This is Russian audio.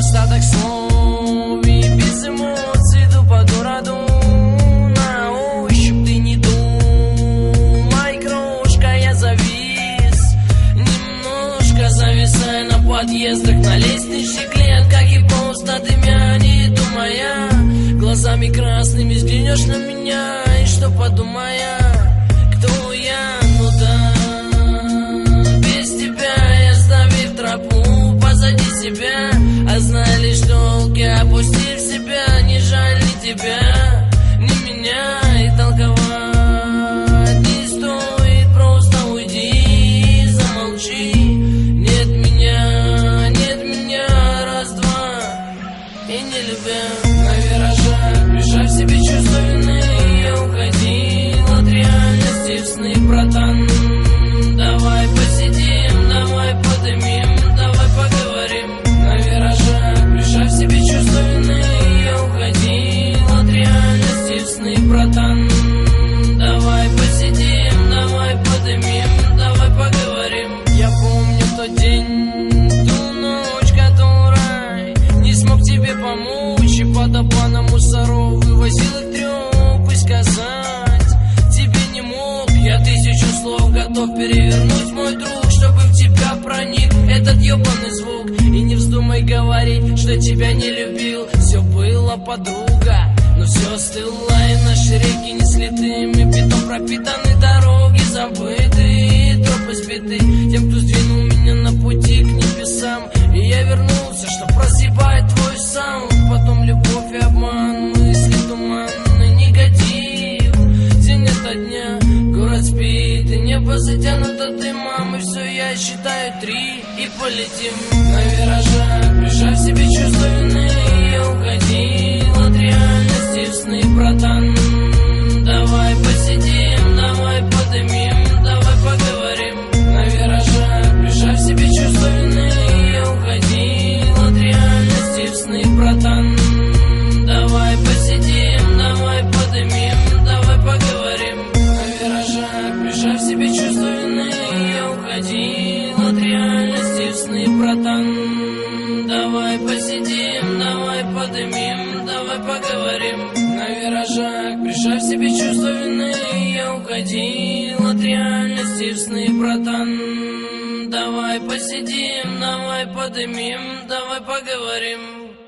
Остаток слов и без эмоций иду по городу На ощупь ты не думай, крошка, я завис Немножко зависая на подъездах На лестничных клетках и просто дымя Не думая, глазами красными взглянешь на меня И что подумая знали, что я опустив себя Не жаль ни тебя, ни меня И толковать не стоит Просто уйди, замолчи. Нет меня, нет меня, раз-два И не любя. На виражах Прижав себе чувство вины Я уходил от реальности в сны, братан братан Давай посидим, давай подымим Давай поговорим. Я помню тот день, ту ночь, которой Не смог тебе помочь И под обманом мусоров Вывозил их треп и сказать Тебе не мог Я тысячу слов готов перевернуть мой друг Чтобы в тебя проник этот ебаный звук. И не вздумай говорить, что тебя не любил Все было подруга но все стыло, и наши реки не слиты. Мы бетон пропитаны, дороги забыты. Тропы сбиты тем, кто сдвинул меня на пути к небесам. И я вернулся, чтоб прозябать твой саунд Потом любовь и обман, мысли туманны, негатив. Ото дня, город спит, и небо затянуто дымом. И все, я считаю три, и полетим на виражах давай поговорим. На виражах Прижав себе чувство вины, я уходил от реальности в сны, братан. Давай посидим, давай подымим, давай поговорим